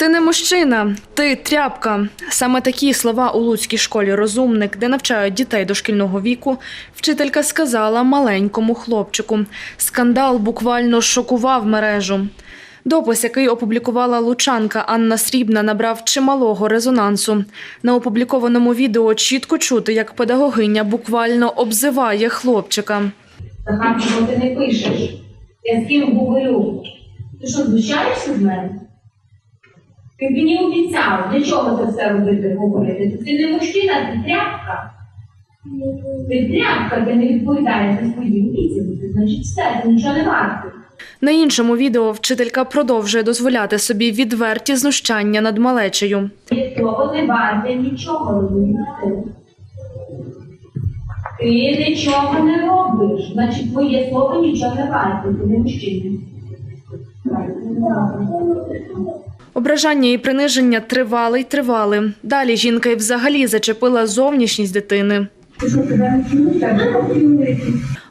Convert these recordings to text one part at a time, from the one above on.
Ти не мужчина, ти тряпка. Саме такі слова у Луцькій школі розумник, де навчають дітей дошкільного віку, вчителька сказала маленькому хлопчику. Скандал буквально шокував мережу. Допис, який опублікувала лучанка Анна Срібна, набрав чималого резонансу. На опублікованому відео чітко чути, як педагогиня буквально обзиває хлопчика. Захар, чого ти не пишеш? Я з ким говорю? Ти що, знущаєшся з мене? Ти мені обіцяв, для чого це все робити, говорити? Ти не мужчина, ти тряпка. Ти тряпка, ти не відповідаєш за свої обіцянки. Значить, все, ти нічого не вартий. На іншому відео вчителька продовжує дозволяти собі відверті знущання над малечею. Ти того не варте нічого розумієш. Ти нічого не робиш. Значить, твоє слово нічого не варте. Ти не мужчина. Ображання і приниження тривали й тривали. Далі жінка й взагалі зачепила зовнішність дитини.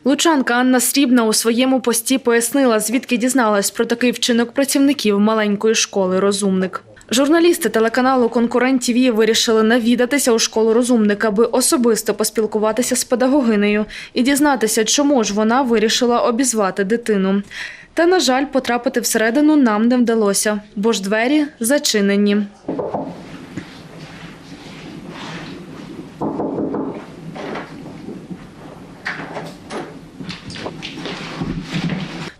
Лучанка Анна Срібна у своєму пості пояснила, звідки дізналась про такий вчинок працівників маленької школи Розумник. Журналісти телеканалу Конкурент ТВ вирішили навідатися у школу розумник, аби особисто поспілкуватися з педагогинею і дізнатися, чому ж вона вирішила обізвати дитину. Та, на жаль, потрапити всередину нам не вдалося, бо ж двері зачинені.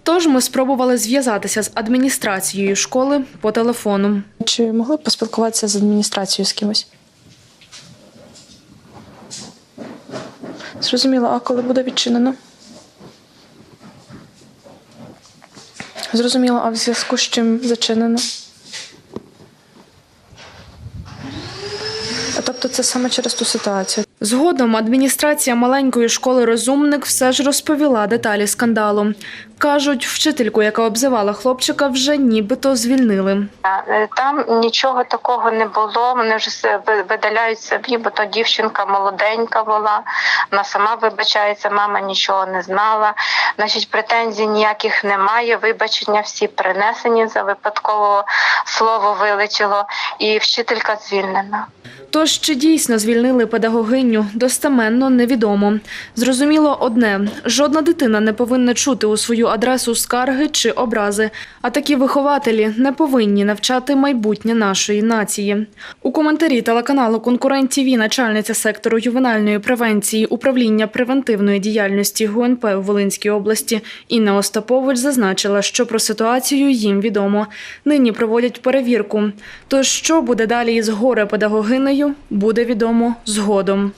Тож ми спробували зв'язатися з адміністрацією школи по телефону. Чи могли б поспілкуватися з адміністрацією з кимось? Зрозуміло, а коли буде відчинено? Зрозуміло, а в зв'язку з чим зачинено? Тобто це саме через ту ситуацію. Згодом адміністрація маленької школи розумник все ж розповіла деталі скандалу. Кажуть, вчительку, яка обзивала хлопчика, вже нібито звільнили. Е, Там нічого такого не було. Вони вже видаляють собі, бо то дівчинка молоденька була. Вона сама вибачається, мама нічого не знала. Значить, претензій ніяких немає. Вибачення всі принесені за випадково слово вилетіло, і вчителька звільнена. Тож чи дійсно звільнили педагогиню, достеменно невідомо. Зрозуміло одне: жодна дитина не повинна чути у свою адресу скарги чи образи. А такі вихователі не повинні навчати майбутнє нашої нації. У коментарі телеканалу Конкурент ТВ начальниця сектору ювенальної превенції управління превентивної діяльності ГУНП у Волинській області Інна Остапович зазначила, що про ситуацію їм відомо. Нині проводять перевірку. Тож, що буде далі із горе буде відомо згодом.